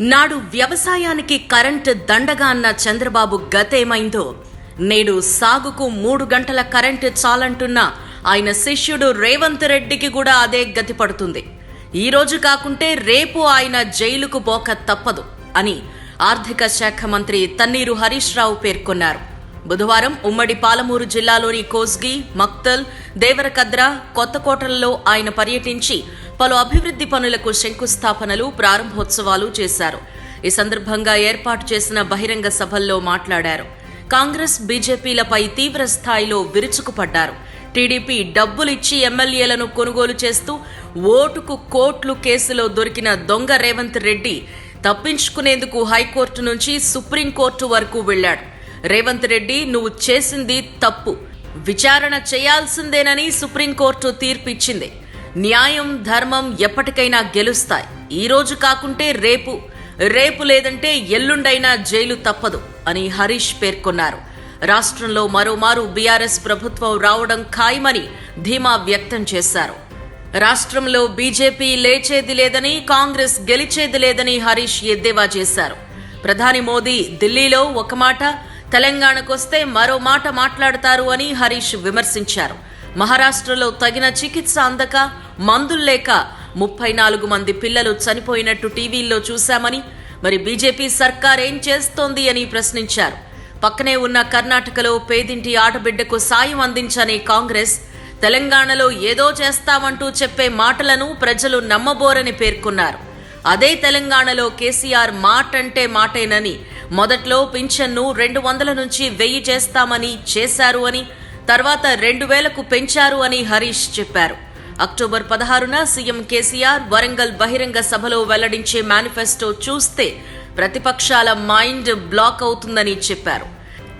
నాడు వ్యవసాయానికి కరెంటు దండగా అన్న చంద్రబాబు గతేమైందో నేడు సాగుకు మూడు గంటల కరెంటు చాలంటున్న ఆయన శిష్యుడు రేవంత్ రెడ్డికి కూడా అదే గతి పడుతుంది. ఈరోజు కాకుంటే రేపు ఆయన జైలుకు పోక తప్పదు అని ఆర్థిక శాఖ మంత్రి తన్నీరు హరీష్ రావు పేర్కొన్నారు. బుధవారం ఉమ్మడి పాలమూరు జిల్లాలోని కోస్గి మక్తల్ దేవరకద్ర కొత్తకోటలలో ఆయన పర్యటించి పలు అభివృద్ధి పనులకు శంకుస్థాపనలు ప్రారంభోత్సవాలు చేశారు. ఈ సందర్భంగా ఏర్పాటు చేసిన బహిరంగ సభల్లో మాట్లాడారు. కాంగ్రెస్ బీజేపీలపై తీవ్ర స్థాయిలో విరుచుకుపడ్డారు. టీడీపీ డబ్బులిచ్చి ఎమ్మెల్యేలను కొనుగోలు చేస్తూ ఓటుకు కోట్లు కేసులో దొరికిన దొంగ రేవంత్ రెడ్డి తప్పించుకునేందుకు హైకోర్టు నుంచి సుప్రీంకోర్టు వరకు వెళ్ళాడు రేవంత్ రెడ్డి నువ్వు చేసింది తప్పు. విచారణ చేయాల్సిందేనని సుప్రీంకోర్టు తీర్పిచ్చింది. న్యాయం ధర్మం ఎప్పటికైనా గెలుస్తాయి. ఈ రోజు కాకుంటే రేపు రేపు లేదంటే ఎల్లుండైనా జైలు తప్పదు అని హరీష్ పేర్కొన్నారు. రాష్ట్రంలో మరోమారు బీఆర్ఎస్ ప్రభుత్వం రావడం ఖాయమని ధీమా వ్యక్తం చేశారు. రాష్ట్రంలో బీజేపీ లేచేది లేదని కాంగ్రెస్ గెలిచేది లేదని హరీష్ ఎద్దేవా చేశారు. ప్రధాని మోదీ ఢిల్లీలో ఒక మాట తెలంగాణకొస్తే మరో మాట మాట్లాడతారు అని హరీష్ విమర్శించారు. మహారాష్ట్రలో తగిన చికిత్స అందక మందుల్లేక ముప్పై నాలుగు మంది పిల్లలు చనిపోయినట్టు టీవీల్లో చూశామని మరి బీజేపీ సర్కార్ ఏం చేస్తోంది అని ప్రశ్నించారు. పక్కనే ఉన్న కర్ణాటకలో పేదింటి ఆటబిడ్డకు సాయం అందించని కాంగ్రెస్ తెలంగాణలో ఏదో చేస్తామంటూ చెప్పే మాటలను ప్రజలు నమ్మబోరని పేర్కొన్నారు. అదే తెలంగాణలో కేసీఆర్ మాట అంటే మాటేనని మొదట్లో పింఛన్ను రెండు వందల నుంచి వెయ్యి చేస్తామని చేశారు అని తర్వాత రెండు వేలకు పెంచారు అని హరీష్ చెప్పారు. అక్టోబర్ పదహారున సీఎం కేసీఆర్ వరంగల్ బహిరంగ సభలో వెల్లడించే మేనిఫెస్టో చూస్తే ప్రతిపక్షాల మైండ్ బ్లాక్ అవుతుందని చెప్పారు.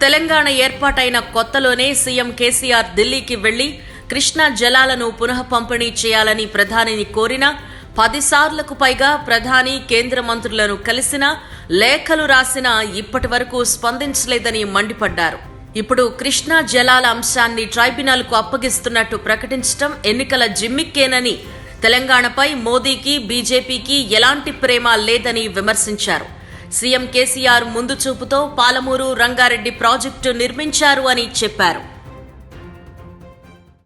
తెలంగాణ ఏర్పాటైన కొత్తలోనే సీఎం కేసీఆర్ ఢిల్లీకి వెళ్ళి కృష్ణా జలాలను పునః పంపిణీ చేయాలని ప్రధానిని కోరినా పదిసార్లకు పైగా ప్రధాని కేంద్ర మంత్రులను కలిసినా లేఖలు రాసినా ఇప్పటి వరకు స్పందించలేదని మండిపడ్డారు. ఇప్పుడు కృష్ణా జలాల అంశాన్ని ట్రైబ్యునల్కు అప్పగిస్తున్నట్టు ప్రకటించడం ఎన్నికల జిమ్మిక్కేనని తెలంగాణపై మోదీకి బీజేపీకి ఎలాంటి ప్రేమ లేదని విమర్శించారు. సీఎం కేసీఆర్ ముందు చూపుతో పాలమూరు రంగారెడ్డి ప్రాజెక్టు నిర్మించారు అని చెప్పారు.